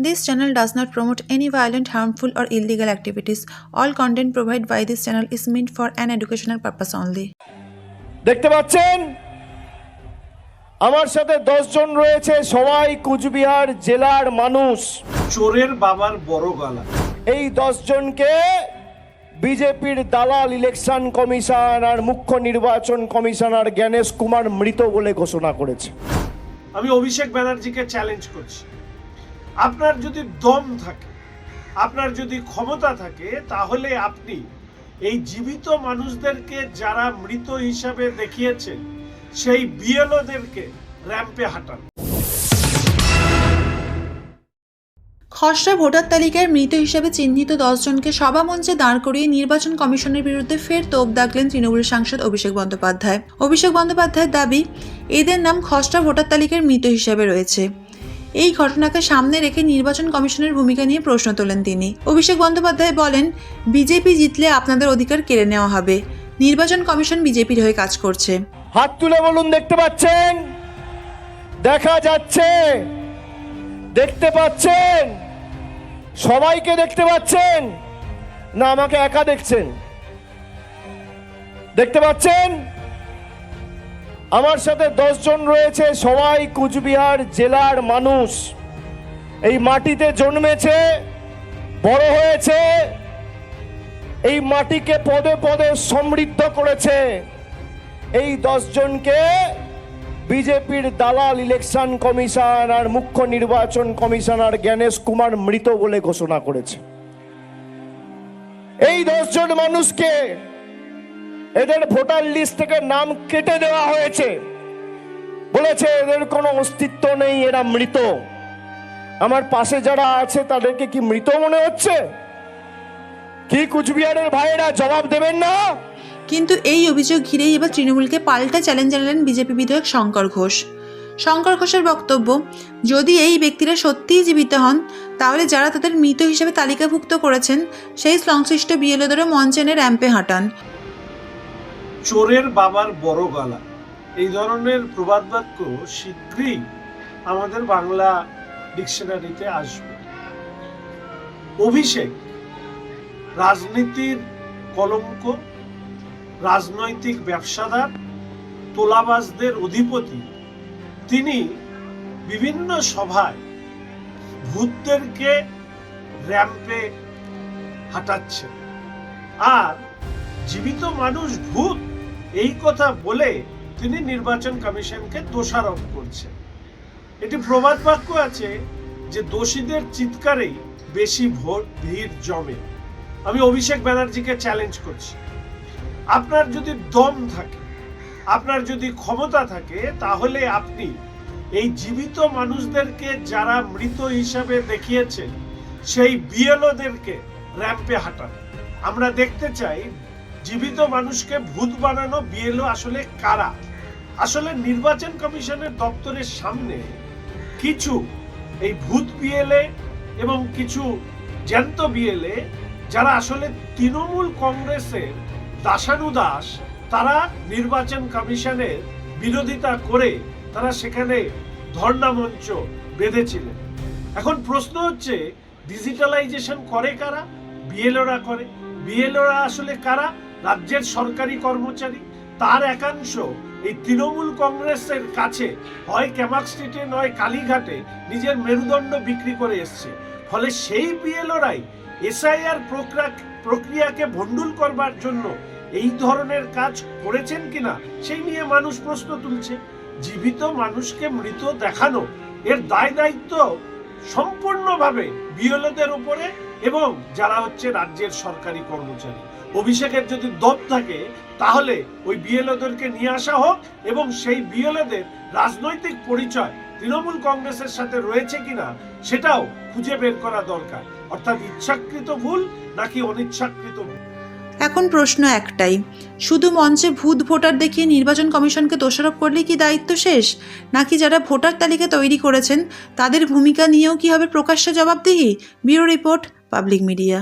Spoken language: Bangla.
This channel does not promote any violent, harmful, or illegal activities. All content provided by this channel is meant for an educational purpose only. দেখতে পাচ্ছেন আমার সাথে জন রয়েছে সবাই কুচবিহার জেলার মানুষ চোরের বাবার বড় গলা এই জনকে বিজেপির দালাল ইলেকশন কমিশন আর মুখ্য নির্বাচন কমিশনার জ্ঞানেশ কুমার মৃত বলে ঘোষণা করেছে আমি অভিষেক ব্যানার্জিকে চ্যালেঞ্জ করছি আপনার যদি দম থাকে, আপনার যদি ক্ষমতা থাকে, তাহলে আপনি এই জীবিত মানুষদেরকে যারা মৃত হিসাবে দেখিয়েছেন, সেই বিএলওদেরকে র্যাম্পে হাঁটান। খসড়া ভোটার তালিকায় মৃত হিসেবে চিহ্নিত দশজনকে সভামঞ্চে দাঁড় করিয়ে নির্বাচন কমিশনের বিরুদ্ধে ফের তোপ দাগলেন তৃণমূল সাংসদ অভিষেক বন্দ্যোপাধ্যায়। অভিষেক বন্দ্যোপাধ্যায়ের দাবি, এদের নাম খসড়া ভোটার তালিকার মৃত হিসেবে রয়েছে। এই ঘটনাকে সামনে রেখে নির্বাচন কমিশনের ভূমিকা নিয়ে প্রশ্ন তোলেন তিনি। অভিষেক বন্দ্যোপাধ্যায় বলেন, বিজেপি জিতলে আপনাদের অধিকার কেড়ে নেওয়া হবে। নির্বাচন কমিশন বিজেপির হয়ে কাজ করছে। হাত তুলে বলুন, দেখতে পাচ্ছেন? দেখা যাচ্ছে। দেখতে পাচ্ছেন? সবাইকে দেখতে পাচ্ছেন? না, আমাকে একা দেখছেন। দেখতে পাচ্ছেন? আমার সাথে দশজন রয়েছে, সবাই কুচবিহার জেলার মানুষ। এই মাটিতে জন্মেছে, বড় হয়েছে, এই মাটিকে পদে পদে সমৃদ্ধ করেছে। এই দশজনকে বিজেপির দালাল ইলেকশন কমিশন আর মুখ্য নির্বাচন কমিশনার জ্ঞানেশ কুমার মৃত বলে ঘোষণা করেছে। এই দশজন মানুষকে এদের ভোটার লিস্ট থেকে নাম কেটে দেওয়া হয়েছে। বলেছে, এদের কোনো অস্তিত্ব নেই, এরা মৃত। আমার পাশে যারা আছে, তাদেরকে কি মৃত মনে হচ্ছে? কি কুচবিহারের ভাইয়েরা জবাব দেবেন না? কিন্তু এই অভিযোগ ঘিরেই এবার তৃণমূলকে পাল্টা চ্যালেঞ্জ জানালেন বিজেপি বিধায়ক শঙ্কর ঘোষ। শঙ্কর ঘোষের বক্তব্য, যদি এই ব্যক্তিরা সত্যিই জীবিত হন, তাহলে যারা তাদের মৃত হিসেবে তালিকাভুক্ত করেছেন, সেই সংশ্লিষ্ট বিএলওদেরও মঞ্চে এনে র্যাম্পে হাঁটান। চোরের বাবার বড় গলা। এই ধরনের প্রবাদ বাক্য শীঘ্রই আমাদের বাংলা ডিকশনারিতে আসবে। অভিষেক, রাজনীতির কলঙ্ক, রাজনৈতিক ব্যবসাদার, তোলাবাজদের অধিপতি, তিনি বিভিন্ন সভায় ভূতদেরকে র্যাম্পে হাঁটাচ্ছেন। আর জীবিত মানুষ ভূত, এই কথা বলে তিনি নির্বাচন কমিশনকে দোষারোপ করছেন। এটি প্রবাদ বাক্য আছে যে দোষীদের চিৎকারেই বেশি ভোট, ভিড় জমে। আমি অভিষেক ব্যানার্জিকে চ্যালেঞ্জ করছি। আপনার যদি দম থাকে, আপনার যদি ক্ষমতা থাকে, তাহলে আপনি এই জীবিত মানুষদেরকে যারা মৃত হিসাবে দেখিয়েছেন, সেই বিএলওদেরকে র্যাম্পে হাঁটান। আমরা দেখতে চাই জীবিত মানুষকে ভূত বানানো বিএলও আসলে কারা? আসলে নির্বাচন কমিশনের দপ্তরের সামনে কিছু এই ভূত বিএলএ এবং কিছু জ্যান্ত বিএলএ, যারা আসলে তৃণমূল কংগ্রেসের দাসানুদাস তারা নির্বাচন কমিশনের বিরোধিতা করে তারা সেখানে ধর্ণা মঞ্চ বেঁধেছিলেন। এখন প্রশ্ন হচ্ছে, ডিজিটালাইজেশন করে কারা? বিএলওরা করে। বিএলওরা আসলে কারা? রাজ্যের সরকারি কর্মচারী, তার একাংশ এই তৃণমূল কংগ্রেসের কাছে হয় ক্যামাক স্ট্রিটে, নয় কালীঘাটে নিজের মেরুদণ্ড বিক্রি করে এসছে। ফলে সেই বিএলওরাই এসআইআর প্রক্রিয়াকে ভণ্ডুল করবার জন্য এই ধরনের কাজ করেছেন কিনা, সেই নিয়ে মানুষ প্রশ্ন তুলছে। জীবিত মানুষকে মৃত দেখানো, এর দায় দায়িত্ব সম্পূর্ণভাবে বিএলওদের উপরে এবং যারা হচ্ছে রাজ্যের সরকারি কর্মচারী। অভিষেকের যদি দপ থাকে, তাহলে ওই বিএলওদেরকে নিয়ে আসা হোক এবং সেই বিএলওদের রাজনৈতিক পরিচয় তৃণমূল কংগ্রেসের সাথে রয়েছে কিনা, সেটাও খুঁজে বের করা দরকার। অর্থাৎ ইচ্ছাকৃত ভুল নাকি অনিচ্ছাকৃত ভুল? এখন প্রশ্ন একটাই, শুধু মঞ্চে ভূত ভোটার দেখিয়ে নির্বাচন কমিশনকে দোষারোপ করলে কি দায়িত্ব শেষ? নাকি যারা ভোটার তালিকা তৈরি করেছেন, তাদের ভূমিকা নিয়েও কি হবে প্রকাশ্যে জবাবদিহি? Bureau report, public media.